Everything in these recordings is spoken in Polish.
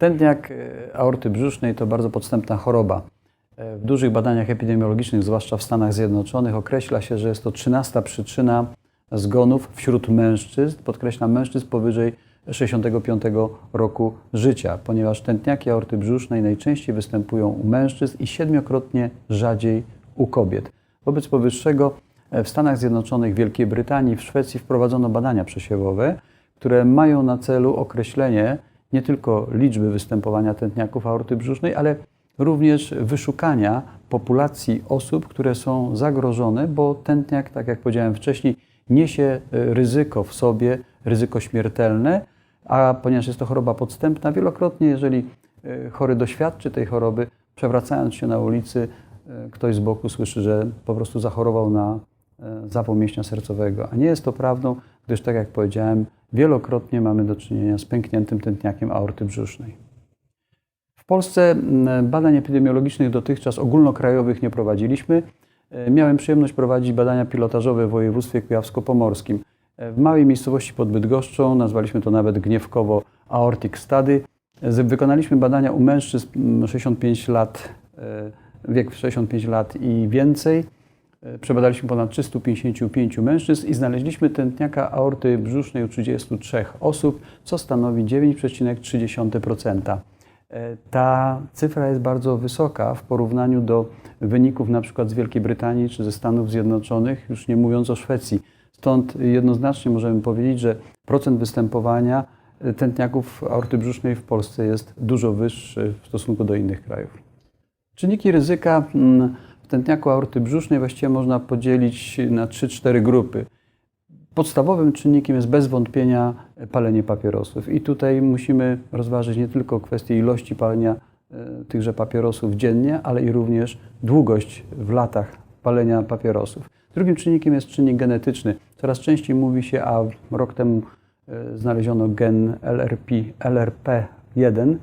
Tętniak e, aorty brzusznej to bardzo podstępna choroba. E, W dużych badaniach epidemiologicznych, zwłaszcza w Stanach Zjednoczonych, określa się, że jest to 13 przyczyna zgonów wśród mężczyzn, podkreślam mężczyzn powyżej 65 roku życia, ponieważ tętniaki aorty brzusznej najczęściej występują u mężczyzn i siedmiokrotnie rzadziej u kobiet. Wobec powyższego e, w Stanach Zjednoczonych, Wielkiej Brytanii, w Szwecji wprowadzono badania przesiewowe, które mają na celu określenie nie tylko liczby występowania tętniaków aorty brzusznej, ale również wyszukania populacji osób, które są zagrożone, bo tętniak, tak jak powiedziałem wcześniej, niesie e, ryzyko w sobie, ryzyko śmiertelne, a ponieważ jest to choroba podstępna, wielokrotnie, jeżeli e, chory doświadczy tej choroby, przewracając się na ulicy, e, ktoś z boku słyszy, że po prostu zachorował na zawał mięśnia sercowego. A nie jest to prawdą, gdyż tak jak powiedziałem, wielokrotnie mamy do czynienia z pękniętym tętniakiem aorty brzusznej. W Polsce m, badań epidemiologicznych dotychczas ogólnokrajowych nie prowadziliśmy. E, Miałem przyjemność prowadzić badania pilotażowe w województwie kujawsko-pomorskim. E, W małej miejscowości pod Bydgoszczą, nazwaliśmy to nawet gniewkowo Aortic Study, z- wykonaliśmy badania u mężczyzn m, 65 lat, e, wiek 65 lat i więcej. E, Przebadaliśmy ponad 355 mężczyzn i znaleźliśmy tętniaka aorty brzusznej u 33 osób, co stanowi 9,3%. E, Ta cyfra jest bardzo wysoka w porównaniu do wyników na przykład z Wielkiej Brytanii czy ze Stanów Zjednoczonych, już nie mówiąc o Szwecji. Stąd jednoznacznie możemy powiedzieć, że procent występowania e, tętniaków aorty brzusznej w Polsce jest dużo wyższy w stosunku do innych krajów. Czynniki ryzyka mm, w tętniaku aorty brzusznej właściwie można podzielić na 3-4 grupy. Podstawowym czynnikiem jest bez wątpienia palenie papierosów. I tutaj musimy rozważyć nie tylko kwestię ilości palenia e, tychże papierosów dziennie, ale i również długość w latach palenia papierosów. Drugim czynnikiem jest czynnik genetyczny. Coraz częściej mówi się, a rok temu e, znaleziono gen LRP, LRP1,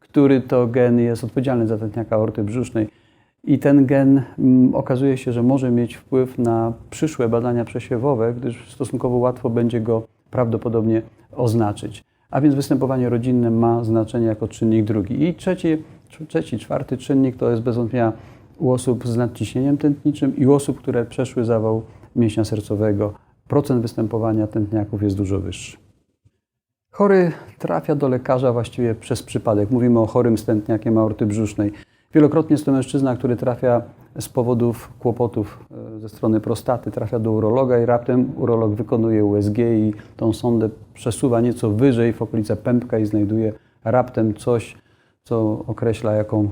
który to gen jest odpowiedzialny za tętniaka aorty brzusznej. I ten gen mm, okazuje się, że może mieć wpływ na przyszłe badania przesiewowe, gdyż stosunkowo łatwo będzie go prawdopodobnie oznaczyć. A więc występowanie rodzinne ma znaczenie jako czynnik drugi. I trzeci, trzeci czwarty czynnik to jest bez wątpienia u osób z nadciśnieniem tętniczym i u osób, które przeszły zawał mięśnia sercowego. Procent występowania tętniaków jest dużo wyższy. Chory trafia do lekarza właściwie przez przypadek. Mówimy o chorym stętniakiem aorty brzusznej. Wielokrotnie jest to mężczyzna, który trafia z powodów kłopotów e, ze strony prostaty, trafia do urologa i raptem urolog wykonuje USG i tą sondę przesuwa nieco wyżej w okolice pępka i znajduje raptem coś, co określa jako e,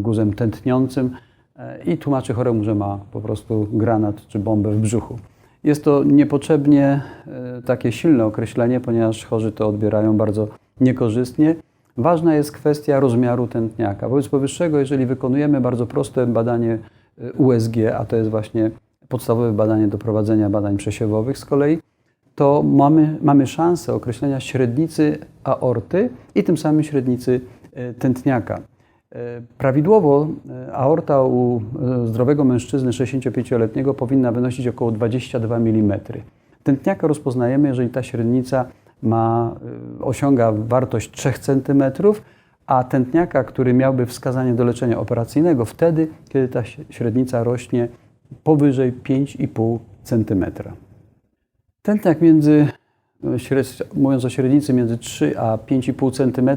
guzem tętniącym e, i tłumaczy choremu, że ma po prostu granat czy bombę w brzuchu. Jest to niepotrzebnie takie silne określenie, ponieważ chorzy to odbierają bardzo niekorzystnie. Ważna jest kwestia rozmiaru tętniaka. Wobec powyższego, jeżeli wykonujemy bardzo proste badanie e, USG, a to jest właśnie podstawowe badanie do prowadzenia badań przesiewowych z kolei, to mamy, mamy szansę określenia średnicy aorty i tym samym średnicy e, tętniaka. E, Prawidłowo aorta u zdrowego mężczyzny 65-letniego powinna wynosić około 22 mm. Tętniaka rozpoznajemy, jeżeli ta średnica ma, e, osiąga wartość 3 cm, a tętniaka, który miałby wskazanie do leczenia operacyjnego, wtedy, kiedy ta średnica rośnie powyżej 5,5 cm. Tętniak między, śred- mówiąc o średnicy między 3 a 5,5 cm,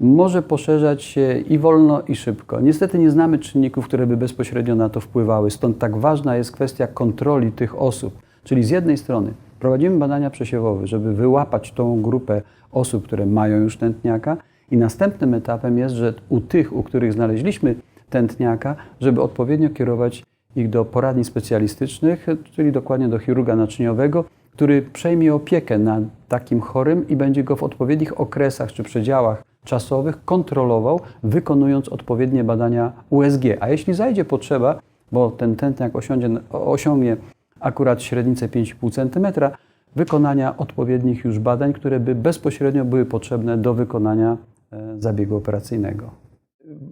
może poszerzać się i wolno, i szybko. Niestety nie znamy czynników, które by bezpośrednio na to wpływały, stąd tak ważna jest kwestia kontroli tych osób. Czyli z jednej strony prowadzimy badania przesiewowe, żeby wyłapać tą grupę osób, które mają już tętniaka, i następnym etapem jest, że u tych, u których znaleźliśmy tętniaka, żeby odpowiednio kierować ich do poradni specjalistycznych, czyli dokładnie do chirurga naczyniowego, który przejmie opiekę nad takim chorym i będzie go w odpowiednich okresach czy przedziałach czasowych kontrolował, wykonując odpowiednie badania USG. A jeśli zajdzie potrzeba, bo ten tętniak osiądzie, osiągnie akurat średnicę 5,5 cm, wykonania odpowiednich już badań, które by bezpośrednio były potrzebne do wykonania e, zabiegu operacyjnego.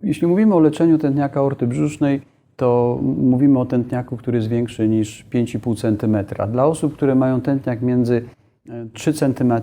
Jeśli mówimy o leczeniu tętniaka aorty brzusznej, to mówimy o tętniaku, który jest większy niż 5,5 cm. Dla osób, które mają tętniak między e, 3 cm, a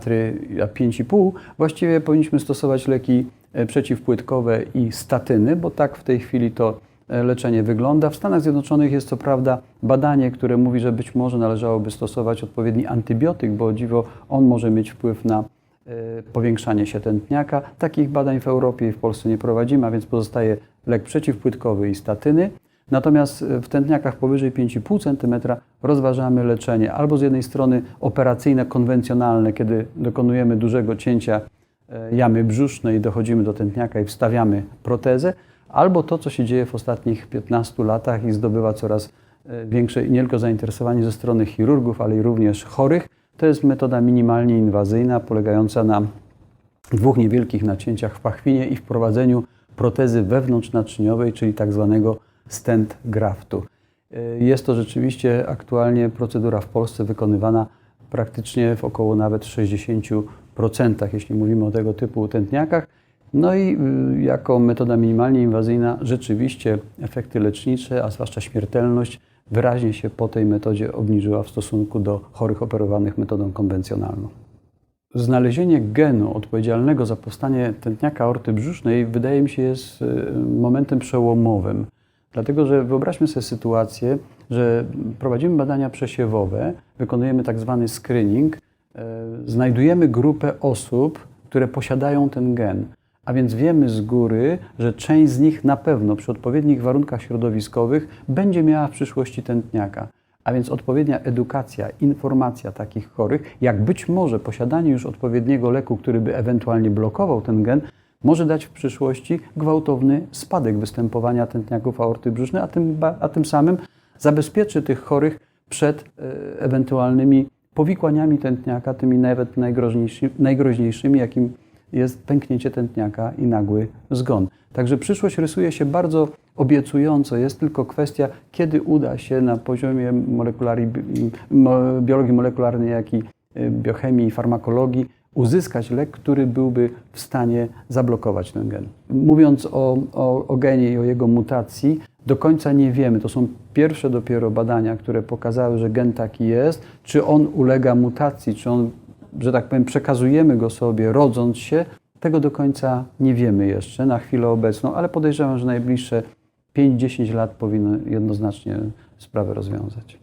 5,5, właściwie powinniśmy stosować leki e, przeciwpłytkowe i statyny, bo tak w tej chwili to e, leczenie wygląda. W Stanach Zjednoczonych jest co prawda badanie, które mówi, że być może należałoby stosować odpowiedni antybiotyk, bo dziwo on może mieć wpływ na e, powiększanie się tętniaka. Takich badań w Europie i w Polsce nie prowadzimy, a więc pozostaje lek przeciwpłytkowy i statyny. Natomiast w tętniakach powyżej 5,5 cm rozważamy leczenie albo z jednej strony operacyjne, konwencjonalne, kiedy dokonujemy dużego cięcia e, jamy brzusznej, dochodzimy do tętniaka i wstawiamy protezę, albo to, co się dzieje w ostatnich 15 latach i zdobywa coraz e, większe nie tylko zainteresowanie ze strony chirurgów, ale i również chorych, to jest metoda minimalnie inwazyjna, polegająca na dwóch niewielkich nacięciach w pachwinie i wprowadzeniu protezy wewnątrznaczyniowej, czyli tak zwanego stent graftu. Y, Jest to rzeczywiście aktualnie procedura w Polsce wykonywana praktycznie w około nawet 60%, jeśli mówimy o tego typu tętniakach. No i y, jako metoda minimalnie inwazyjna rzeczywiście efekty lecznicze, a zwłaszcza śmiertelność wyraźnie się po tej metodzie obniżyła w stosunku do chorych operowanych metodą konwencjonalną. Znalezienie genu odpowiedzialnego za powstanie tętniaka aorty brzusznej wydaje mi się jest y, momentem przełomowym. Dlatego, że wyobraźmy sobie sytuację, że prowadzimy badania przesiewowe, wykonujemy tak zwany screening, e, znajdujemy grupę osób, które posiadają ten gen. A więc wiemy z góry, że część z nich na pewno przy odpowiednich warunkach środowiskowych będzie miała w przyszłości tętniaka. A więc odpowiednia edukacja, informacja takich chorych, jak być może posiadanie już odpowiedniego leku, który by ewentualnie blokował ten gen, może dać w przyszłości gwałtowny spadek występowania tętniaków aorty brzusznej, a tym, a tym samym zabezpieczy tych chorych przed e, ewentualnymi powikłaniami tętniaka, tymi nawet najgroźniejszy, najgroźniejszymi, jakim jest pęknięcie tętniaka i nagły zgon. Także przyszłość rysuje się bardzo obiecująco. Jest tylko kwestia, kiedy uda się na poziomie biologii molekularnej, jak i y, biochemii i farmakologii uzyskać lek, który byłby w stanie zablokować ten gen. Mówiąc o, o, o genie i o jego mutacji, do końca nie wiemy. To są pierwsze dopiero badania, które pokazały, że gen taki jest. Czy on ulega mutacji, czy on, że tak powiem, przekazujemy go sobie rodząc się, tego do końca nie wiemy jeszcze na chwilę obecną, ale podejrzewam, że najbliższe 5-10 lat powinno jednoznacznie sprawę rozwiązać.